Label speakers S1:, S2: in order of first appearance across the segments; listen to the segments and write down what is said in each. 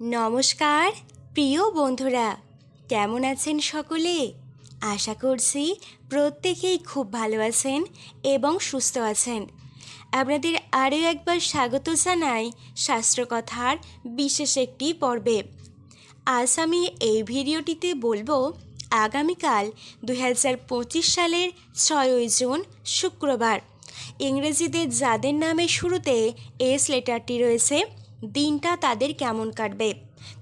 S1: নমস্কার, প্রিয় বন্ধুরা, কেমন আছেন সকলে? আশা করছি প্রত্যেকেই খুব ভালো আছেন এবং সুস্থ আছেন। আপনাদের আরও একবার স্বাগত জানাই শাস্ত্রকথার বিশেষ একটি পর্বে। আজ আমি এই ভিডিওটিতে বলব, আগামীকাল দু হাজার পঁচিশ সালের ছয়ই জুন, শুক্রবার। ইংরেজিতে যাদের নামের শুরুতে এস লেটারটি রয়েছে দিনটা তাদের কেমন কাটবে?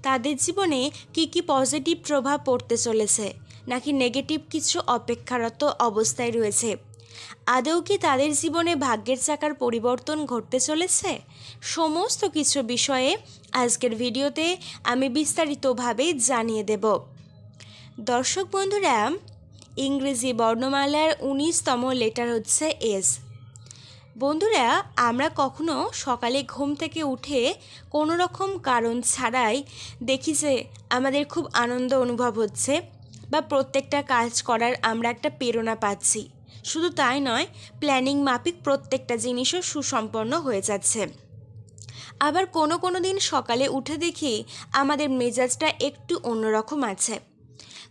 S1: তাদের জীবনে কি কি পজিটিভ প্রভাব পড়তে চলেছে? নাকি নেগেটিভ কিছু অপেক্ষারত অবস্থায় রয়েছে? আদৌ কি তাদের জীবনে ভাগ্যের চাকার পরিবর্তন ঘটতে চলেছে? সমস্ত কিছু বিষয়ে আজকের ভিডিওতে আমি বিস্তারিতভাবে জানিয়ে দেব। দর্শক বন্ধুরা, ইংরেজি বর্ণমালার উনিশতম লেটার হচ্ছে এস বন্ধুরা, আমরা কখনো সকালে ঘুম থেকে উঠে কোনো রকম কারণ ছাড়াই দেখি যে আমাদের খুব আনন্দ অনুভব হচ্ছে বা প্রত্যেকটা কাজ করার আমরা একটা প্রেরণা পাচ্ছি। শুধু তাই নয় প্ল্যানিং মাফিক প্রত্যেকটা জিনিসও সুসম্পন্ন হয়ে যাচ্ছে। আবার কোনো কোনো দিন সকালে উঠে দেখি আমাদের মেজাজটা একটু অন্যরকম আছে।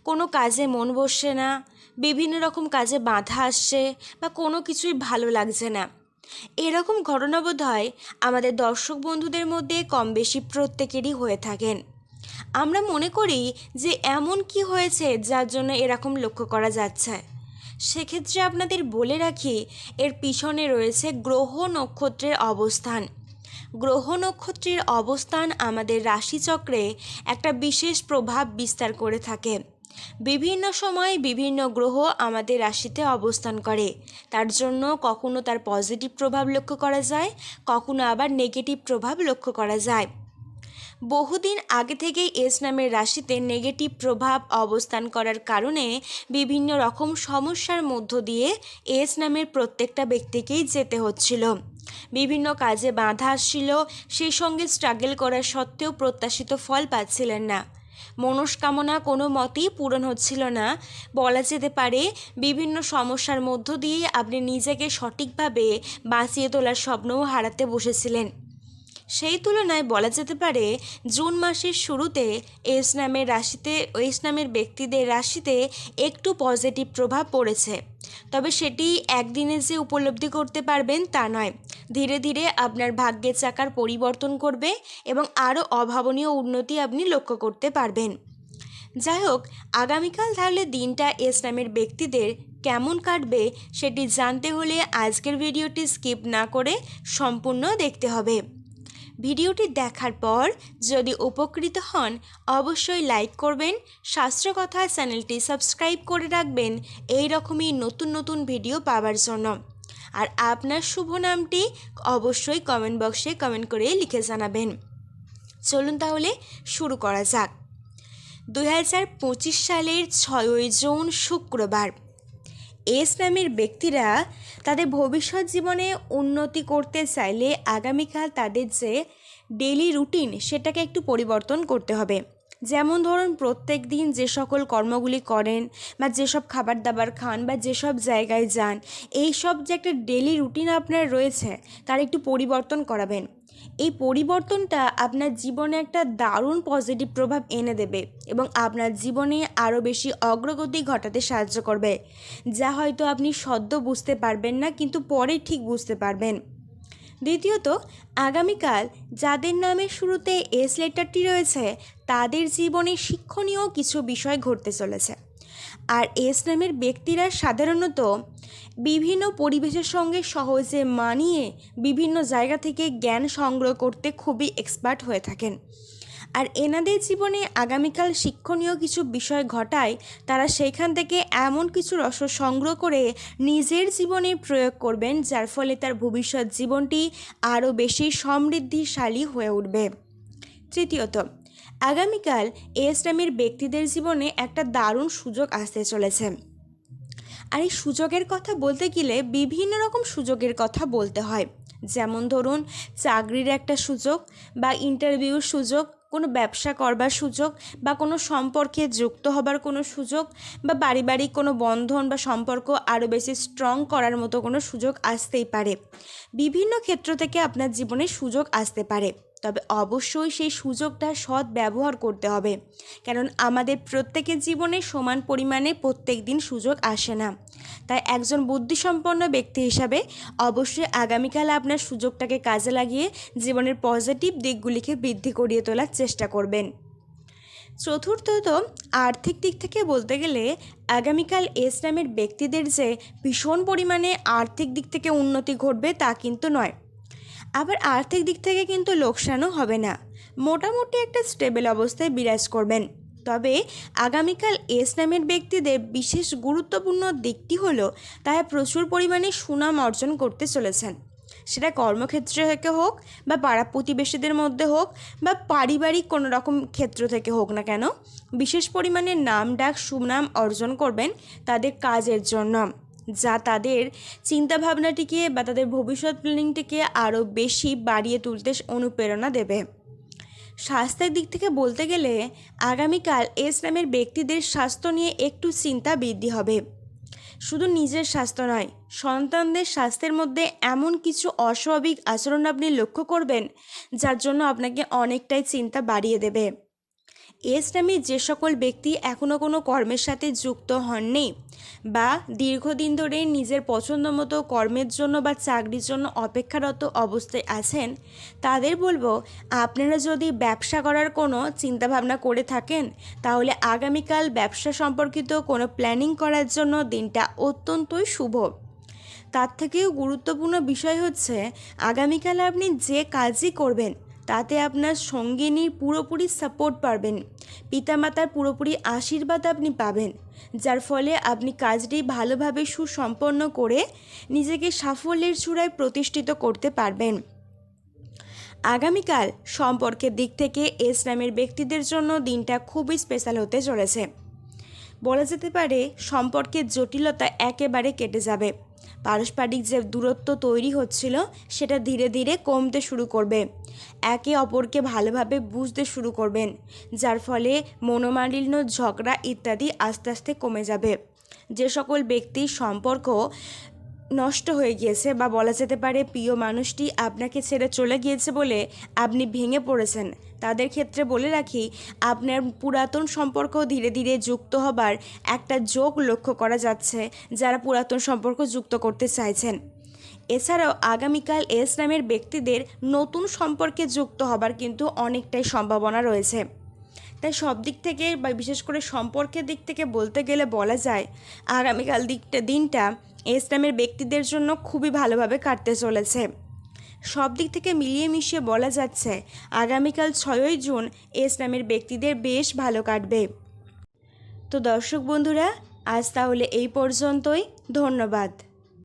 S1: কোনো কাজে মন বসছে না, বিভিন্ন রকম কাজে বাধা আসছে বা কোনো কিছুই ভালো লাগছে না। এরকম ঘটনা বোধ হয় আমাদের দর্শক বন্ধুদের মধ্যে কম বেশি প্রত্যেকেরই হয়ে থাকেন। আমরা মনে করি যে এমন কি হয়েছে যার জন্য এরকম লক্ষ্য করা যাচ্ছে। সেক্ষেত্রে আপনাদের বলে রাখি, এর পিছনে রয়েছে গ্রহ নক্ষত্রের অবস্থান। গ্রহ নক্ষত্রের অবস্থান আমাদের রাশিচক্রে একটা বিশেষ প্রভাব বিস্তার করে থাকে। বিভিন্ন সময় বিভিন্ন গ্রহ আমাদের রাশিতে অবস্থান করে। তার জন্য কখনো তার পজিটিভ প্রভাব লক্ষ্য করা যায়, কখনো আবার নেগেটিভ প্রভাব লক্ষ্য করা যায়। বহুদিন আগে থেকেই এস নামের রাশিতে নেগেটিভ প্রভাব অবস্থান করার কারণে বিভিন্ন রকম সমস্যার মধ্য দিয়ে এস নামের প্রত্যেকটা ব্যক্তিকেই যেতে হচ্ছিল। বিভিন্ন কাজে বাধা আসছিল, সেই সঙ্গে স্ট্রাগল করা সত্ত্বেও প্রত্যাশিত ফল পাচ্ছিলেন না। মনস্কামনা কোনো মতেই পূরণ হচ্ছিল না। বলা যেতে পারে, বিভিন্ন সমস্যার মধ্য দিয়ে আপনি নিজেকে সঠিকভাবে বাঁচিয়ে তোলার স্বপ্নও হারাতে বসেছিলেন। সেই তুলনায় বলা যেতে পারে, জুন মাসের শুরুতে এস নামের রাশিতে, এস নামের ব্যক্তিদের রাশিতে একটু পজিটিভ প্রভাব পড়েছে। তবে সেটি একদিনে যে উপলব্ধি করতে পারবেন তা নয়। ধীরে ধীরে আপনার ভাগ্যের চাকার পরিবর্তন করবে এবং আরও অভাবনীয় উন্নতি আপনি লক্ষ্য করতে পারবেন। যাই হোক, আগামীকাল তাহলে দিনটা এস নামের ব্যক্তিদের কেমন কাটবে সেটি জানতে হলে আজকের ভিডিওটি স্কিপ না করে সম্পূর্ণ দেখতে হবে। ভিডিওটি দেখার পর যদি উপকৃত হন, অবশ্যই লাইক করবেন শাস্ত্রকথা চ্যানেলটি সাবস্ক্রাইব করে রাখবেন। এই রকমই নতুন নতুন ভিডিও পাওয়ার জন্য। আর আপনার শুভ নামটি অবশ্যই কমেন্ট বক্সে কমেন্ট করে লিখে জানাবেন। চলুন তাহলে শুরু করা যাক। দু হাজার পঁচিশ সালের ছয়ই জুন শুক্রবার। এস নামের ব্যক্তিরা তাদের ভবিষ্যৎ জীবনে উন্নতি করতে চাইলে আগামীকাল তাদের যে ডেলি রুটিন সেটাকে একটু পরিবর্তন করতে হবে। যেমন ধরুন প্রত্যেক দিন যে সকল কর্মগুলি করেন বা যেসব খাবার দাবার খান বা যেসব জায়গায় যান, এই সব যে একটা ডেলি রুটিন আপনার রয়েছে, তার একটু পরিবর্তন করাবেন। এই পরিবর্তনটা আপনার জীবনে একটা দারুণ পজিটিভ প্রভাব এনে দেবে এবং আপনার জীবনে আরও বেশি অগ্রগতি ঘটাতে সাহায্য করবে। যা হয়তো আপনি সদ্য বুঝতে পারবেন না, কিন্তু পরে ঠিক বুঝতে পারবেন। দ্বিতীয়ত, আগামীকাল যাদের নামের শুরুতে এস লেটারটি রয়েছে, তাদের জীবনে শিক্ষণীয় কিছু বিষয় ঘটতে চলেছে। আর এস নামের ব্যক্তিরা সাধারণত বিভিন্ন পরিবেশের সঙ্গে সহজে মানিয়ে বিভিন্ন জায়গা থেকে জ্ঞান সংগ্রহ করতে খুবই এক্সপার্ট হয়ে থাকেন। আর এনাদের জীবনে আগামীকাল শিক্ষণীয় কিছু বিষয় ঘটায়, তারা সেইখান থেকে এমন কিছু রস সংগ্রহ করে নিজের জীবনে প্রয়োগ করবেন, যার ফলে তার ভবিষ্যৎ জীবনটি আরও বেশি সমৃদ্ধিশালী হয়ে উঠবে। তৃতীয়ত, আগামীকাল এস নামের ব্যক্তিদের জীবনে একটা দারুণ সুযোগ আসতে চলেছে। আর এই সুযোগের কথা বলতে গেলে বিভিন্ন রকম সুযোগের কথা বলতে হয়। যেমন ধরুন, চাকরির একটা সুযোগ বা ইন্টারভিউর সুযোগ কোনো ব্যবসা করবার সুযোগ বা কোনো সম্পর্কে যুক্ত হবার কোনো সুযোগ বা পারিবারিক কোনো বন্ধন বা সম্পর্ক আরও বেশি স্ট্রং করার মতো কোনো সুযোগ আসতেই পারে। বিভিন্ন ক্ষেত্র থেকে আপনার জীবনে সুযোগ আসতে পারে। তবে অবশ্যই সেই সুযোগটা সৎ ব্যবহার করতে হবে। কারণ আমাদের প্রত্যেকের জীবনে সমান পরিমাণে প্রত্যেক দিন সুযোগ আসে না। তাই একজন বুদ্ধিসম্পন্ন ব্যক্তি হিসাবে অবশ্যই আগামীকাল আপনার সুযোগটাকে কাজে লাগিয়ে জীবনের পজিটিভ দিকগুলিকে বৃদ্ধি করিয়ে তোলার চেষ্টা করবেন। চতুর্থত, আর্থিক দিক থেকে বলতে গেলে আগামীকাল এস নামের ব্যক্তিদের যে ভীষণ পরিমাণে আর্থিক দিক থেকে উন্নতি ঘটবে তা কিন্তু নয়। আবার আর্থিক দিক থেকে কিন্তু লোকসানও হবে না। মোটামুটি একটা স্টেবল অবস্থায় বিরাজ করবেন। তবে আগামীকাল এস নামের ব্যক্তিদের বিশেষ গুরুত্বপূর্ণ দিকটি হলো তারা প্রচুর পরিমাণে সুনাম অর্জন করতে চলেছেন। সেটা কর্মক্ষেত্র থেকে হোক বা পাড়া প্রতিবেশীদের মধ্যে হোক বা পারিবারিক কোনো রকম ক্ষেত্র থেকে হোক না কেন, বিশেষ পরিমাণে নাম ডাক সুনাম অর্জন করবেন তাদের কাজের জন্য। যা তাদের চিন্তাভাবনাটিকে বা তাদের ভবিষ্যৎ প্ল্যানিংটিকে আরও বেশি বাড়িয়ে তুলতে অনুপ্রেরণা দেবে। স্বাস্থ্যের দিক থেকে বলতে গেলে, আগামীকাল এস নামের ব্যক্তিদের স্বাস্থ্য নিয়ে একটু চিন্তা বৃদ্ধি হবে। শুধু নিজের স্বাস্থ্য নয়, সন্তানদের স্বাস্থ্যের মধ্যে এমন কিছু অস্বাভাবিক আচরণ আপনি লক্ষ্য করবেন, যার জন্য আপনাকে অনেকটাই চিন্তা বাড়িয়ে দেবে। এস যে সকল ব্যক্তি এখনও কোনো কর্মের সাথে যুক্ত হননি বা দীর্ঘদিন ধরে নিজের পছন্দ মতো কর্মের জন্য বা চাকরির জন্য অপেক্ষারত অবস্থায় আছেন, তাদের বলব, আপনারা যদি ব্যবসা করার কোনো চিন্তাভাবনা করে থাকেন, তাহলে আগামীকাল ব্যবসা সম্পর্কিত কোনো প্ল্যানিং করার জন্য দিনটা অত্যন্তই শুভ। তার থেকেও গুরুত্বপূর্ণ বিষয় হচ্ছে, আগামীকাল আপনি যে কাজই করবেন তাতে আপনার সঙ্গিনীর পুরোপুরি সাপোর্ট পাবেন পিতামাতার পুরোপুরি আশীর্বাদ আপনি পাবেন। যার ফলে আপনি কাজটি ভালোভাবে সুসম্পন্ন করে নিজেকে সাফল্যের চূড়ায় প্রতিষ্ঠিত করতে পারবেন। আগামীকাল সম্পর্কের দিক থেকে এস নামের ব্যক্তিদের জন্য দিনটা খুবই স্পেশাল হতে চলেছে। বলা যেতে পারে সম্পর্কের জটিলতা একেবারে কেটে যাবে। পারস্পরিক যে দূরত্ব তৈরি হচ্ছিল, সেটা ধীরে ধীরে কমতে শুরু করবে। একে অপরকে ভালোভাবে বুঝতে শুরু করবেন, যার ফলে মনোমালিন্য, ঝগড়া ইত্যাদি আস্তে আস্তে কমে যাবে। যে সকল ব্যক্তির সম্পর্ক নষ্ট হয়ে গিয়েছে বা বলা যেতে পারে প্রিয় মানুষটি আপনাকে ছেড়ে চলে গিয়েছে বলে আপনি ভেঙে পড়েছেন। তাদের ক্ষেত্রে বলে রাখি, আপনার পুরাতন সম্পর্ক ধীরে ধীরে যুক্ত হবার একটা যোগ লক্ষ্য করা যাচ্ছে যারা পুরাতন সম্পর্ক যুক্ত করতে চাইছেন। এছাড়াও আগামীকাল এস নামের ব্যক্তিদের নতুন সম্পর্কে যুক্ত হবার কিন্তু অনেকটাই সম্ভাবনা রয়েছে। তাই সব দিক থেকে বা বিশেষ করে সম্পর্কের দিক থেকে বলতে গেলে বলা যায়, আগামীকাল দিকটা দিনটা এস নামের ব্যক্তিদের জন্য খুবই ভালোভাবে কাটতে চলেছে। সব দিক থেকে মিলিয়ে মিশিয়ে বলা যাচ্ছে, আগামীকাল ছয়ই জুন ইসলামের ব্যক্তিদের বেশ ভালো কাটবে। তো দর্শক বন্ধুরা, আজ তাহলে এই পর্যন্তই। ধন্যবাদ।